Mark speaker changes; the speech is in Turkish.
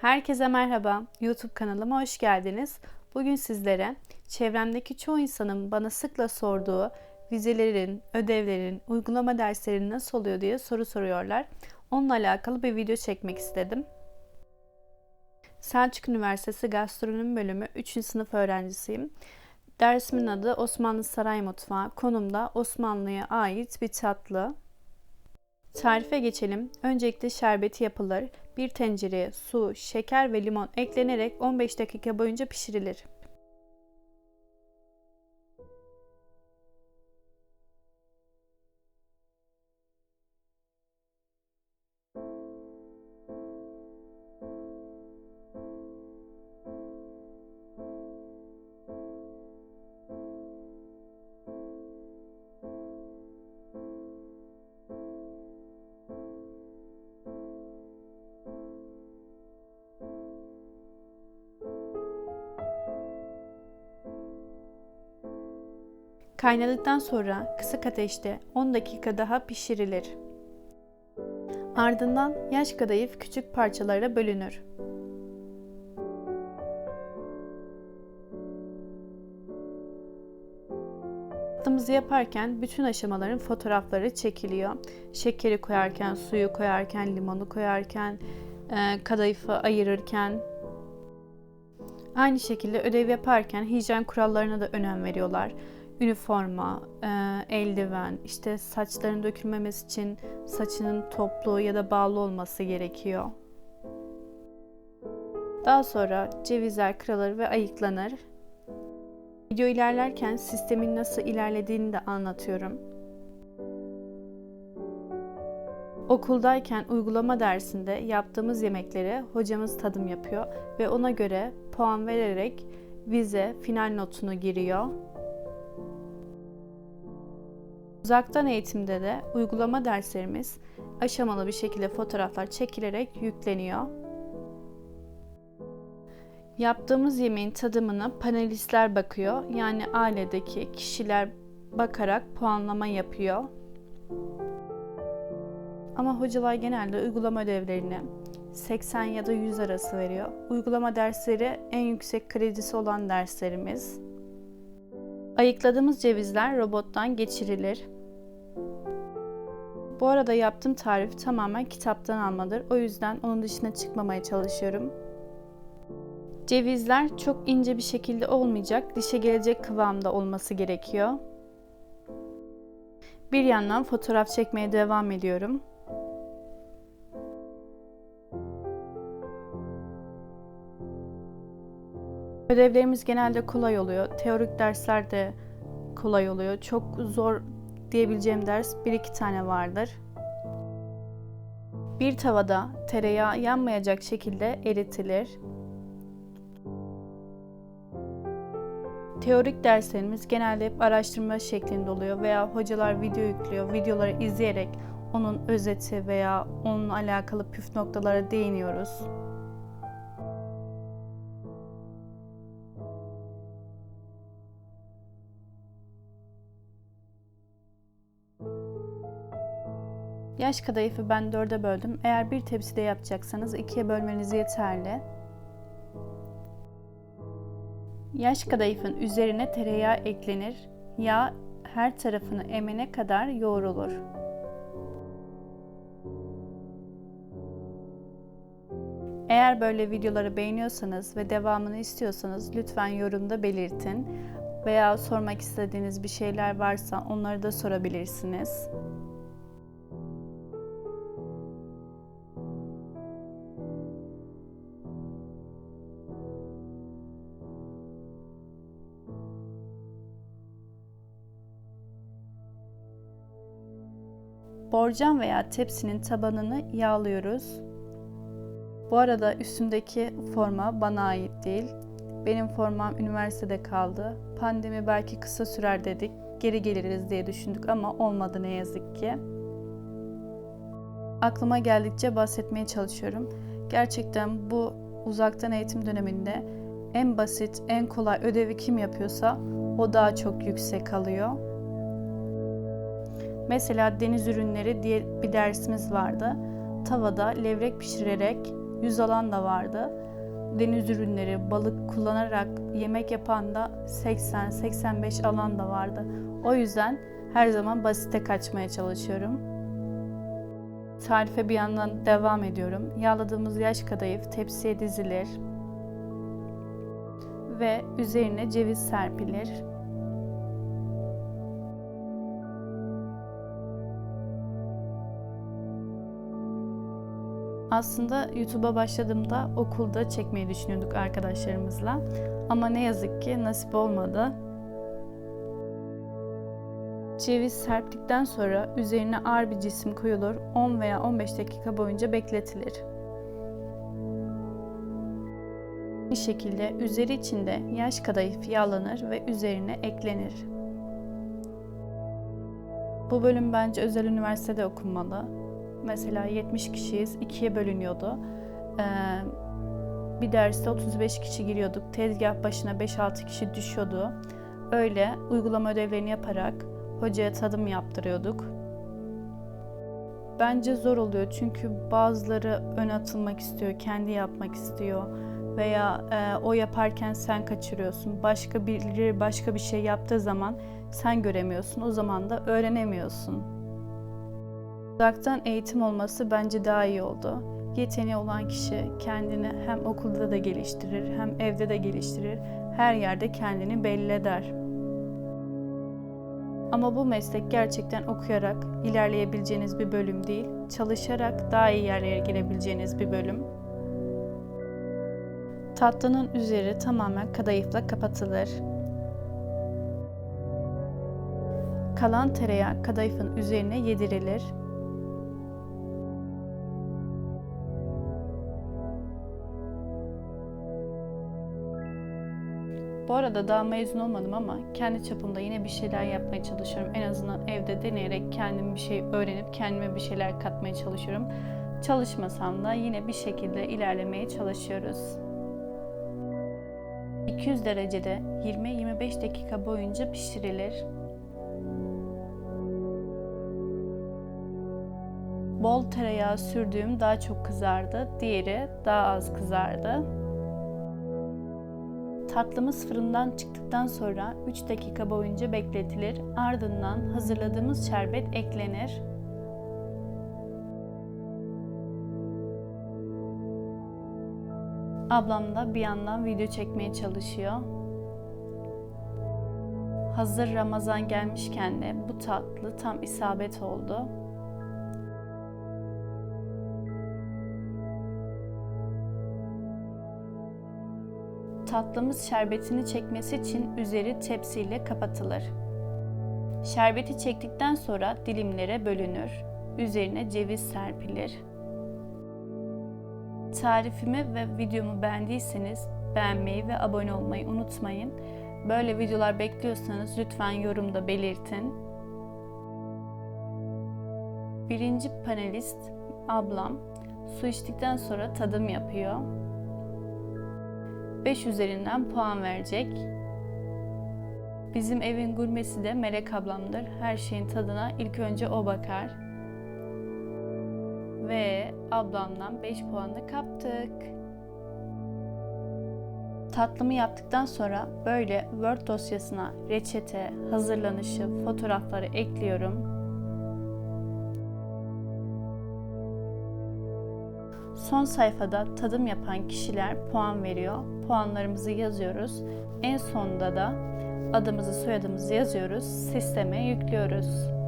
Speaker 1: Herkese merhaba. YouTube kanalıma hoş geldiniz. Bugün sizlere çevremdeki çoğu insanın bana sıkla sorduğu vizelerin, ödevlerin, uygulama dersleri nasıl oluyor diye soru soruyorlar. Onunla alakalı bir video çekmek istedim. Selçuk Üniversitesi Gastronomi Bölümü 3. sınıf öğrencisiyim. Dersimin adı Osmanlı Saray Mutfağı. Konumda Osmanlı'ya ait bir tatlı. Tarife geçelim. Öncelikle şerbeti yapılır. Bir tencereye su, şeker ve limon eklenerek 15 dakika boyunca pişirilir. Kaynadıktan sonra kısık ateşte 10 dakika daha pişirilir. Ardından yaş kadayıf küçük parçalara bölünür. Tatlımızı yaparken bütün aşamaların fotoğrafları çekiliyor. Şekeri koyarken, suyu koyarken, limonu koyarken, e, kadayıfı ayırırken. Aynı şekilde ödev yaparken hijyen kurallarına da önem veriyorlar üniforma, e, eldiven, işte saçların dökülmemesi için saçının toplu ya da bağlı olması gerekiyor. Daha sonra cevizler kırılır ve ayıklanır. Video ilerlerken sistemin nasıl ilerlediğini de anlatıyorum. Okuldayken uygulama dersinde yaptığımız yemekleri hocamız tadım yapıyor ve ona göre puan vererek vize final notunu giriyor. Uzaktan eğitimde de uygulama derslerimiz aşamalı bir şekilde fotoğraflar çekilerek yükleniyor. Yaptığımız yemeğin tadımına panelistler bakıyor. Yani ailedeki kişiler bakarak puanlama yapıyor. Ama hocalar genelde uygulama ödevlerini 80 ya da 100 arası veriyor. Uygulama dersleri en yüksek kredisi olan derslerimiz. Ayıkladığımız cevizler robottan geçirilir. Bu arada yaptığım tarif tamamen kitaptan almadır. O yüzden onun dışına çıkmamaya çalışıyorum. Cevizler çok ince bir şekilde olmayacak, dişe gelecek kıvamda olması gerekiyor. Bir yandan fotoğraf çekmeye devam ediyorum. Ödevlerimiz genelde kolay oluyor. Teorik dersler de kolay oluyor. Çok zor diyebileceğim ders bir iki tane vardır. Bir tavada tereyağı yanmayacak şekilde eritilir. Teorik derslerimiz genelde hep araştırma şeklinde oluyor veya hocalar video yüklüyor. Videoları izleyerek onun özeti veya onunla alakalı püf noktalara değiniyoruz. Yaş kadayıfı ben dörde böldüm. Eğer bir tepside yapacaksanız ikiye bölmeniz yeterli. Yaş kadayıfın üzerine tereyağı eklenir. Yağ her tarafını emene kadar yoğrulur. Eğer böyle videoları beğeniyorsanız ve devamını istiyorsanız lütfen yorumda belirtin veya sormak istediğiniz bir şeyler varsa onları da sorabilirsiniz. Borcam veya tepsinin tabanını yağlıyoruz. Bu arada üstümdeki forma bana ait değil. Benim formam üniversitede kaldı. Pandemi belki kısa sürer dedik. Geri geliriz diye düşündük ama olmadı ne yazık ki. Aklıma geldikçe bahsetmeye çalışıyorum. Gerçekten bu uzaktan eğitim döneminde en basit, en kolay ödevi kim yapıyorsa o daha çok yüksek alıyor. Mesela deniz ürünleri diye bir dersimiz vardı. Tavada levrek pişirerek 100 alan da vardı. Deniz ürünleri, balık kullanarak yemek yapan da 80-85 alan da vardı. O yüzden her zaman basite kaçmaya çalışıyorum. Tarife bir yandan devam ediyorum. Yağladığımız yaş kadayıf tepsiye dizilir ve üzerine ceviz serpilir. Aslında YouTube'a başladığımda okulda çekmeyi düşünüyorduk arkadaşlarımızla. Ama ne yazık ki nasip olmadı. Ceviz serptikten sonra üzerine ağır bir cisim koyulur, 10 veya 15 dakika boyunca bekletilir. Bir şekilde üzeri içinde yaş kadayıf yağlanır ve üzerine eklenir. Bu bölüm bence özel üniversitede okunmalı. Mesela 70 kişiyiz, ikiye bölünüyordu. Ee, bir derste 35 kişi giriyorduk. Tezgah başına 5-6 kişi düşüyordu. Öyle uygulama ödevlerini yaparak hocaya tadım yaptırıyorduk. Bence zor oluyor çünkü bazıları ön atılmak istiyor, kendi yapmak istiyor veya e, o yaparken sen kaçırıyorsun. Başka biri başka bir şey yaptığı zaman sen göremiyorsun. O zaman da öğrenemiyorsun. Uzaktan eğitim olması bence daha iyi oldu. Yeteneği olan kişi kendini hem okulda da geliştirir, hem evde de geliştirir. Her yerde kendini belli eder. Ama bu meslek gerçekten okuyarak ilerleyebileceğiniz bir bölüm değil, çalışarak daha iyi yerlere gelebileceğiniz bir bölüm. Tatlının üzeri tamamen kadayıfla kapatılır. Kalan tereyağı kadayıfın üzerine yedirilir. Bu arada daha mezun olmadım ama kendi çapımda yine bir şeyler yapmaya çalışıyorum. En azından evde deneyerek kendim bir şey öğrenip kendime bir şeyler katmaya çalışıyorum. Çalışmasam da yine bir şekilde ilerlemeye çalışıyoruz. 200 derecede 20-25 dakika boyunca pişirilir. Bol tereyağı sürdüğüm daha çok kızardı, diğeri daha az kızardı. Tatlımız fırından çıktıktan sonra 3 dakika boyunca bekletilir. Ardından hazırladığımız şerbet eklenir. Ablam da bir yandan video çekmeye çalışıyor. Hazır Ramazan gelmişken de bu tatlı tam isabet oldu. Tatlımız şerbetini çekmesi için üzeri tepsiyle kapatılır. Şerbeti çektikten sonra dilimlere bölünür. Üzerine ceviz serpilir. Tarifimi ve videomu beğendiyseniz beğenmeyi ve abone olmayı unutmayın. Böyle videolar bekliyorsanız lütfen yorumda belirtin. Birinci panelist ablam su içtikten sonra tadım yapıyor. 5 üzerinden puan verecek. Bizim evin gurmesi de Melek ablamdır. Her şeyin tadına ilk önce o bakar. Ve ablamdan 5 puanı kaptık. Tatlımı yaptıktan sonra böyle Word dosyasına reçete, hazırlanışı, fotoğrafları ekliyorum. Son sayfada tadım yapan kişiler puan veriyor. Puanlarımızı yazıyoruz. En sonunda da adımızı, soyadımızı yazıyoruz. Sisteme yüklüyoruz.